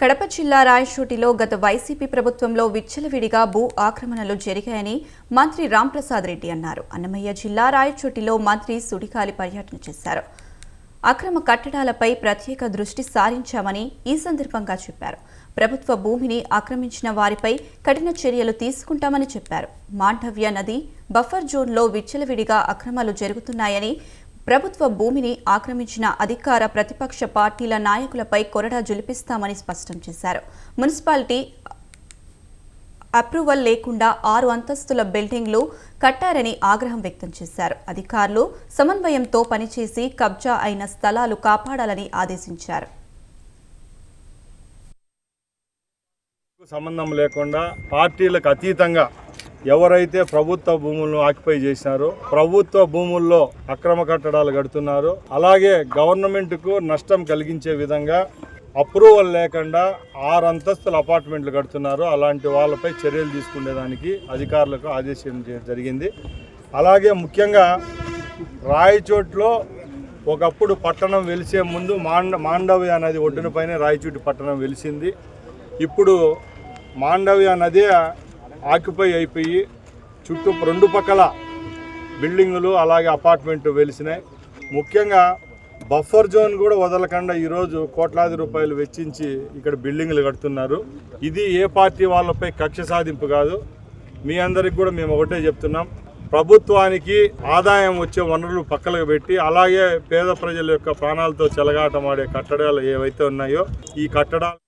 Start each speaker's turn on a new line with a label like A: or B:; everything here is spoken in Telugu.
A: కడప జిల్లా రాయచోటిలో గత వైసీపీ ప్రభుత్వంలో విచ్చలవిడిగా భూ ఆక్రమణలు జరిగాయని మంత్రి రాంప్రసాద్ రెడ్డి అన్నారు. అన్నమయ్య జిల్లా రాయచోటిలో మంత్రి సుడిగాలి పర్యటన చేశారు. అక్రమ కట్టడాలపై ప్రత్యేక దృష్టి సారించామని ఈ సందర్భంగా చెప్పారు. ప్రభుత్వ భూమిని ఆక్రమించిన వారిపై కఠిన చర్యలు తీసుకుంటామని చెప్పారు. మాండవ్య నది బఫర్ జోన్లో విచ్చలవిడిగా అక్రమాలు జరుగుతున్నాయని ప్రభుత్వ భూమిని ఆక్రమించిన అధికార ప్రతిపక్ష పార్టీల నాయకులపై కొరడా జులిపిస్తామని స్పష్టం చేశారు. మున్సిపాలిటీ అప్రూవల్ లేకుండా ఆరు అంతస్తుల బిల్డింగ్లు కట్టారని ఆగ్రహం వ్యక్తం చేశారు. అధికారులు సమన్వయంతో పనిచేసి కబ్జా అయిన స్థలాలు కాపాడాలని ఆదేశించారు.
B: సంబంధం లేకుండా పార్టీలకు అతీతంగా ఎవరైతే ప్రభుత్వ భూములను ఆక్యుపై చేసినారో ప్రభుత్వ భూముల్లో అక్రమ కట్టడాలు కడుతున్నారో. అలాగే గవర్నమెంట్కు నష్టం కలిగించే విధంగా అప్రూవల్ లేకుండా ఆరు అంతస్తుల అపార్ట్మెంట్లు కడుతున్నారు. అలాంటి వాళ్ళపై చర్యలు తీసుకునేదానికి అధికారులకు ఆదేశించడం జరిగింది. అలాగే ముఖ్యంగా రాయచోట్లో ఒకప్పుడు పట్టణం వెలిసే ముందు మాండ మాండవ్య నది ఒడ్డునపైనే రాయచోటి పట్టణం వెలిసింది. ఇప్పుడు మాండవ్య నది ఆక్యుపై అయిపోయి చుట్టూ రెండు పక్కల బిల్డింగులు అలాగే అపార్ట్మెంట్ వెలిసినాయి. ముఖ్యంగా బఫర్ జోన్ కూడా వదలకుండా ఈరోజు కోట్లాది రూపాయలు వెచ్చించి ఇక్కడ బిల్డింగులు కడుతున్నారు. ఇది ఏ పార్టీ వాళ్ళపై కక్ష సాధింపు కాదు. మీ అందరికి కూడా మేము ఒకటే చెప్తున్నాం. ప్రభుత్వానికి ఆదాయం వచ్చే వనరులు పక్కలకు పెట్టి అలాగే పేద ప్రజల యొక్క ప్రాణాలతో చెలగాటమాడే కట్టడాలు ఏవైతే ఉన్నాయో ఈ కట్టడాలు